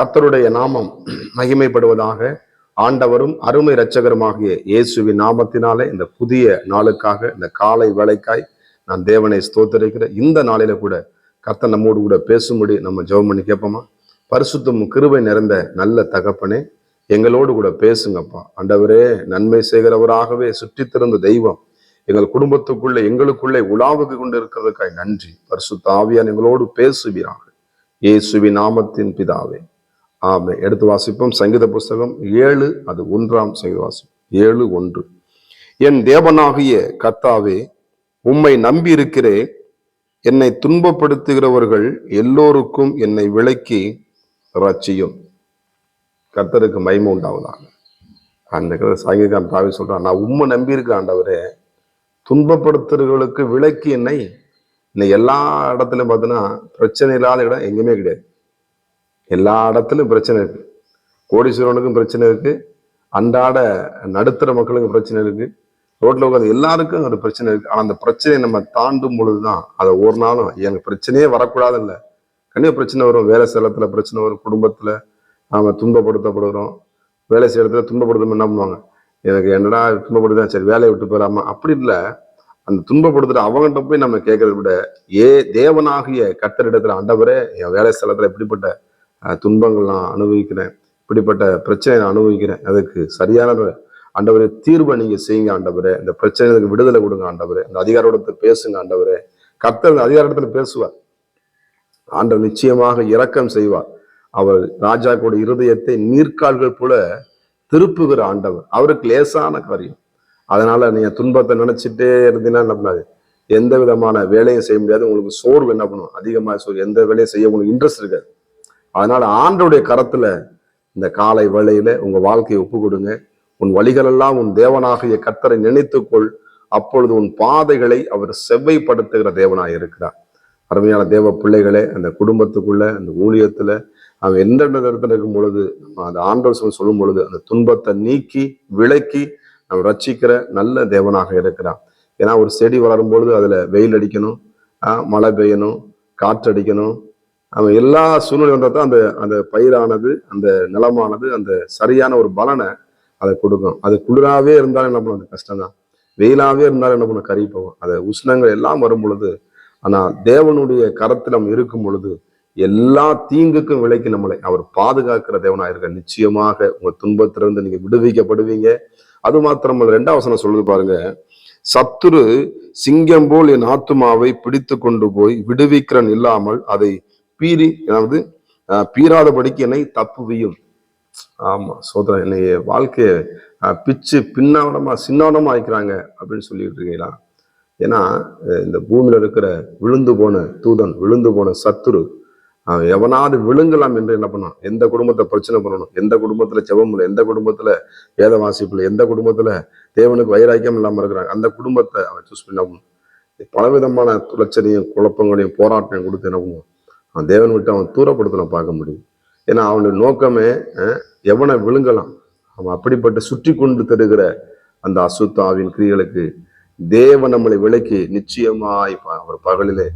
கர்த்தருடைய நாமம் மகிமைப்படுவதாக ஆண்டவரும் அருமை இரட்சகருமாகிய இயேசுவின் நாமத்தினாலே இந்த புதிய நாளுக்காக இந்த காலை வேலைக்காய் நான் தேவனை ஸ்தோத்தரிக்கிறேன். இந்த நாளில கூட கத்த நம்மோடு கூட பேசும்படி நம்ம ஜெபம் பண்ணி கேட்போமா? பரிசுத்தமும் கிருபை நிறைந்த நல்ல தகப்பனே எங்களோடு கூட பேசுங்கப்பா. ஆண்டவரே நன்மை செய்கிறவராகவே சுற்றித்திருந்த தெய்வம் எங்கள் குடும்பத்துக்குள்ளே எங்களுக்குள்ளே உலாவுக்கு கொண்டு இருக்கிறதுக்காய் நன்றி. பரிசுத்த ஆவியான் எங்களோடு பேசுவீராக. இயேசுவி நாமத்தின் பிதாவே. ஆமை எடுத்து வாசிப்போம். சங்கீத புஸ்தகம் ஏழு அது ஒன்றாம் சங்கீத வாசிப்போம் ஏழு ஒன்று. என் தேவனாகிய கர்த்தாவே உம்மை நம்பி இருக்கிறேன் என்னை துன்பப்படுத்துகிறவர்கள் எல்லோருக்கும் என்னை விலக்கி ரட்சியும் கர்த்தருக்கு மகிமை உண்டாவதாக. அந்த சாங்கிகான் தாவி சொல்றான் நான் உம்மை நம்பியிருக்கேன் ஆண்டவரே. துன்பப்படுத்துறவர்களுக்கு விலக்கி என்னை இன்னைக்கு எல்லா இடத்துலையும் பார்த்தீங்கன்னா பிரச்சனை இல்லாத இடம் எங்கேயுமே கிடையாது. எல்லா இடத்துலையும் பிரச்சனை இருக்கு. கோடீஸ்வரனுக்கும் பிரச்சனை இருக்கு. அன்றாட நடுத்தர மக்களுக்கும் பிரச்சனை இருக்கு. ரோட்ல உட்காந்து எல்லாருக்கும் ஒரு பிரச்சனை இருக்கு. ஆனா அந்த பிரச்சனையை நம்ம தாண்டும் பொழுதுதான் அதை ஒரு நாளும் எனக்கு பிரச்சனையே வரக்கூடாது இல்லை கண்டிப்பா பிரச்சனை வரும். வேலை செலத்தில் பிரச்சனை வரும். குடும்பத்தில் நாம் துன்பப்படுத்தப்படுகிறோம் வேலை செய்யற இடத்துல துன்பப்படுத்தணும் என்ன பண்ணுவாங்க? எனக்கு என்னடா துன்பப்படுதான் சரி வேலையை விட்டு போயிடாம அப்படி இல்லை. அந்த துன்பப்படுத்துகிற அவங்ககிட்ட போய் நம்ம கேட்கறத விட ஏ தேவனாகிய கத்தரிடத்துல ஆண்டவரே என் வேலை செலத்தில் இப்படிப்பட்ட துன்பங்கள் நான் அனுபவிக்கிறேன். இப்படிப்பட்ட பிரச்சனை நான் அனுபவிக்கிறேன். அதுக்கு சரியான ஆண்டவரே தீர்வை நீங்க செய்யுங்க ஆண்டவரே. இந்த பிரச்சனைகளுக்கு விடுதலை கொடுங்க ஆண்டவரே. அந்த அதிகாரத்தை பேசுங்க ஆண்டவரே. கர்த்தர் அந்த அதிகாரத்துல பேசுவார். ஆண்டவர் நிச்சயமாக இரக்கம் செய்வார். அவர் ராஜாக்கோட இருதயத்தை நீர்க்கால்கள் போல திருப்புகிற ஆண்டவர். அவருக்கு லேசான காரியம். அதனால நீங்க துன்பத்தை நினைச்சிட்டே இருந்தீங்கன்னா என்ன பண்ணாது எந்த விதமான வேலையும் செய்ய முடியாது. உங்களுக்கு சோர்வு என்ன பண்ணும்? அதிகமாக சோர்வு. எந்த வேலையும் செய்ய உங்களுக்கு இன்ட்ரெஸ்ட் இருக்காது. அதனால ஆண்டருடைய கரத்துல இந்த காலை வேளையில உங்க வாழ்க்கையை ஒப்பு கொடுங்க உன் வழிகளெல்லாம் உன் தேவனாகிய கர்த்தரை நினைத்துக்கொள். அப்பொழுது உன் பாதைகளை அவர் செவ்வைப்படுத்துகிற தேவனாக இருக்கிறார். அருமையான தேவ பிள்ளைகளே அந்த குடும்பத்துக்குள்ள அந்த ஊழியத்துல அவன் எந்த நேரத்தில் இருக்கும் பொழுது நம்ம அந்த ஆண்டவர் சொல்லும் பொழுது அந்த துன்பத்தை நீக்கி விலக்கி நம்ம ரட்சிக்கிற நல்ல தேவனாக இருக்கிறான் ஏன்னா ஒரு செடி வளரும் பொழுது அதுல வெயில் அடிக்கணும் மழை பெய்யணும் காற்றடிக்கணும் அவன் எல்லா சூழ்நிலை தான் அந்த அந்த பயிரானது அந்த நிலமானது அந்த சரியான ஒரு பலனை அதை கொடுக்கும். அது குளிராகவே இருந்தாலும் என்ன பண்ணும்? அது கஷ்டம்தான். வெயிலாகவே இருந்தாலும் என்ன பண்ணும்? கறி போகும். அது உஷ்ணங்கள் எல்லாம் வரும் பொழுது ஆனால் தேவனுடைய கரத்தில் நம்ம இருக்கும் பொழுது எல்லா தீங்குக்கும் விலைக்கு நம்மளை அவர் பாதுகாக்கிற தேவனாக இருக்க நிச்சயமாக உங்கள் துன்பத்திலிருந்து நீங்கள் விடுவிக்கப்படுவீங்க. அது மாத்திரமல்ல ரெண்டாவது சொல்லுது பாருங்க சத்துரு சிங்கம் போல் என் ஆத்துமாவை பிடித்து கொண்டு போய் விடுவிக்கிறன் இல்லாமல் அதை பீறி அதாவது பீராதபடிக்கு பீறாதபடிக்கு என்னை தப்புவியும். ஆமா சோதரன் என்னைய வாழ்க்கையை பிச்சு பின்னாடமா சின்னாடமா ஆயிக்கிறாங்க அப்படின்னு சொல்லிட்டு இருக்கீங்களா? ஏன்னா இந்த பூமியில இருக்கிற விழுந்து போன தூதன் விழுந்து போன சத்துரு எவனாவது விழுங்கலாம் என்று என்ன பண்ணான் எந்த குடும்பத்தை பிரச்சனை பண்ணணும்? எந்த குடும்பத்துல ஜெபம் இல்லை? எந்த குடும்பத்துல வேத வாசிப்புல எந்த குடும்பத்துல தேவனுக்கு வைராக்கியம் இல்லாம இருக்கிறாங்க? அந்த குடும்பத்தை அவன் சூஸ் பண்ண பலவிதமான துளச்சனையும் குழப்பங்களையும் போராட்டம் கொடுத்து என்ன பண்ணுவோம் அவன் தேவன் விட்டு அவன் தூரப்படுத்தலாம் பார்க்க முடியும். ஏன்னா அவனுடைய நோக்கமே எவனை விழுங்கலாம்? அவன் அப்படிப்பட்டு சுற்றி கொண்டு தருகிற அந்த அசுத்தாவின் கிரிகளுக்கு தேவன் நம்மளை விலக்கி நிச்சயமாய் அவர் பகலிலே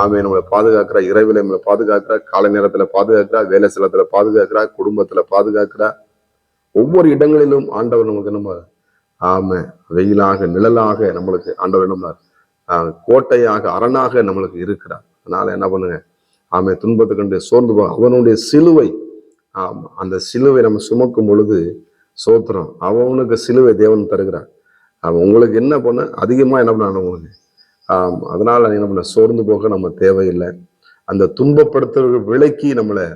ஆமே நம்மளை பாதுகாக்கிறா இரவில நம்மளை பாதுகாக்கிறா காலை நேரத்துல பாதுகாக்கிறா வேலை ஸ்தலத்துல பாதுகாக்கிறா குடும்பத்துல பாதுகாக்கிறா ஒவ்வொரு இடங்களிலும் ஆண்டவர் நமக்கு நம்ம ஆமை வெயிலாக நிழலாக நம்மளுக்கு ஆண்டவர் நம்ம கோட்டையாக அரணாக நம்மளுக்கு இருக்கிறார். அதனால என்ன பண்ணுங்க? ஆமை துன்பத்தை கண்டு சோர்ந்து போ அவனுடைய சிலுவை அந்த சிலுவை நம்ம சுமக்கும் பொழுது சோத்திரம். அவனுக்கு சிலுவை தேவன் தருகிறான் அவன் உங்களுக்கு என்ன பண்ண? அதிகமாக என்ன பண்ண உங்களுக்கு அதனால் என்ன பண்ண? சோர்ந்து போக நம்ம தேவையில்லை. அந்த துன்பப்படுத்துறவர்கள் விலக்கி நம்மளை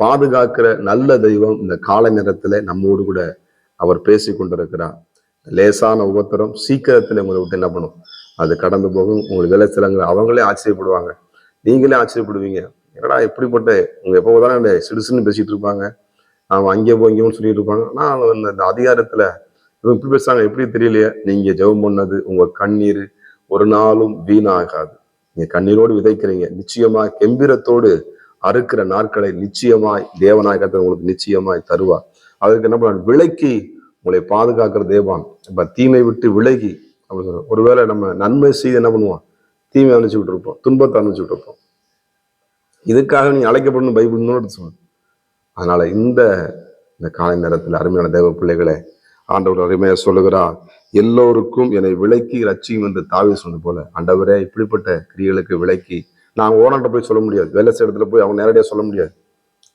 பாதுகாக்கிற நல்ல தெய்வம் இந்த கால நேரத்தில் நம்மோடு கூட அவர் பேசி கொண்டிருக்கிறார் லேசான உபத்திரம் சீக்கிரத்தில் உங்களை விட்டு என்ன பண்ணும்? அது கடந்து போகும். உங்களுக்கு வேலை சிலங்கள் அவங்களே ஆச்சரியப்படுவாங்க. நீங்களே ஆச்சரியப்படுவீங்க. என்னடா எப்படிப்பட்ட உங்க எப்போ தானே சிடுசுன்னு பேசிட்டு இருப்பாங்க. அவன் அங்கே போ இங்கே சொல்லிட்டு இருப்பாங்க. ஆனால் இந்த அதிகாரத்துல இவங்க இப்படி பேசுறாங்க எப்படி தெரியலையே. நீங்க ஜெபம் பண்ணது உங்க கண்ணீர் ஒரு நாளும் வீணாகாது. நீங்க கண்ணீரோடு விதைக்கிறீங்க. நிச்சயமா கெம்பீரத்தோடு அறுக்கிற நாட்களை நிச்சயமாய் தேவநாயகத்தை உங்களுக்கு நிச்சயமாய் தருவார். அதுக்கு என்ன பண்ண விலக்கி உங்களை பாதுகாக்கிற தேவான். இப்ப தீமை விட்டு விலகி அப்படின்னு சொல்றோம். ஒருவேளை நம்ம நன்மை செய்து என்ன பண்ணுவோம்? தீமை அனுப்பிச்சு விட்டுருப்போம். துன்பத்தை அனுப்பிச்சு விட்டுருப்போம். இதுக்காக நீ அழைக்கப்படணும் பைபிள் இன்னொரு சொல்லுது அதனால இந்த இந்த காலை நேரத்தில் அருமையான தேவ பிள்ளைகளை ஆண்டவர் அருமையா சொல்லுகிறார் எல்லோருக்கும் என்னை விலக்கி ரட்சியும் என்று தாவி சொன்னது போல ஆண்டவரே இப்படிப்பட்ட கிரிகளுக்கு விலக்கி நான் ஓனாண்ட போய் சொல்ல முடியாது. வேலை செய்ய இடத்துல போய் அவங்க நேரடியாக சொல்ல முடியாது.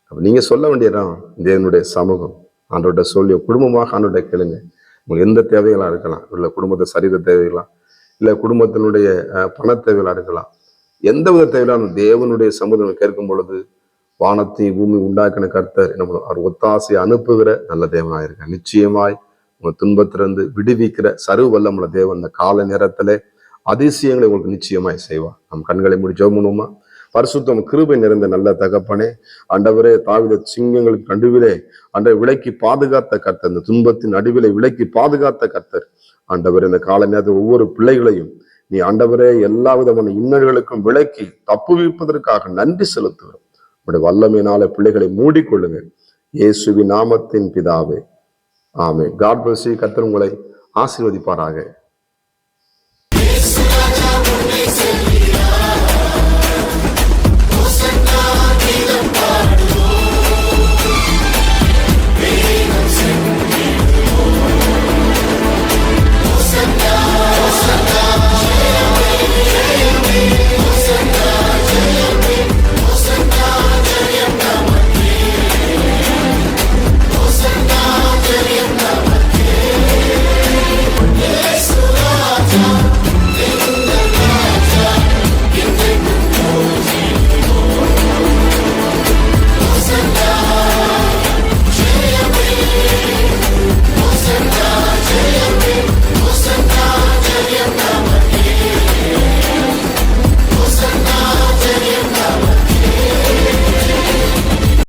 அப்போ நீங்கள் சொல்ல வேண்டியதான் தேவனுடைய சமூகம். ஆண்டோட சொல்லி குடும்பமாக ஆண்டோட கேளுங்க. உங்களுக்கு எந்த தேவைகளாக இருக்கலாம். உள்ள குடும்பத்தை சரீர தேவைகளாக இல்லை குடும்பத்தினுடைய பண தேவைகளா இருக்கலாம். எந்த வித தேவையிலும் தேவனுடைய சமூகம் கேட்கும் பொழுது வானத்தை பூமி உண்டாக்கின கர்த்தர் என்ன பண்ணுவோம் அவர் ஒத்தாசை அனுப்புகிற நல்ல தேவனாக இருக்க நிச்சயமாய் உங்கள் துன்பத்திலிருந்து விடுவிக்கிற சர்வ வல்லமுள்ள தேவன் இந்த கால நேரத்தில் அதிசயங்களை உங்களுக்கு நிச்சயமாய் செய்வார். நம் கண்களை மூடி பண்ணுவோமா? பரிசுத்தம் கிருபை நிறைந்த நல்ல தகப்பனே. ஆண்டவரே தாவித சிங்கங்களுக்கு நடுவிலே அன்றை விலைக்கு பாதுகாத்த கர்த்தர். இந்த துன்பத்தின் நடுவிலே விலைக்கு பாதுகாத்த கர்த்தர். ஆண்டவர் இந்த கால நேரத்தில் ஒவ்வொரு பிள்ளைகளையும் நீ ஆண்டவரே எல்லா விதமான இன்னல்களுக்கும் விலைக்கு தப்புவிப்பதற்காக நன்றி செலுத்துகிறோம். உடைய வல்லமையினால பிள்ளைகளை மூடிக்கொள்ளுங்க. இயேசுவி நாமத்தின் பிதாவே. ஆமே காட் பிளஸ் கர்த்தர் உங்களை ஆசீர்வதிப்பாராக.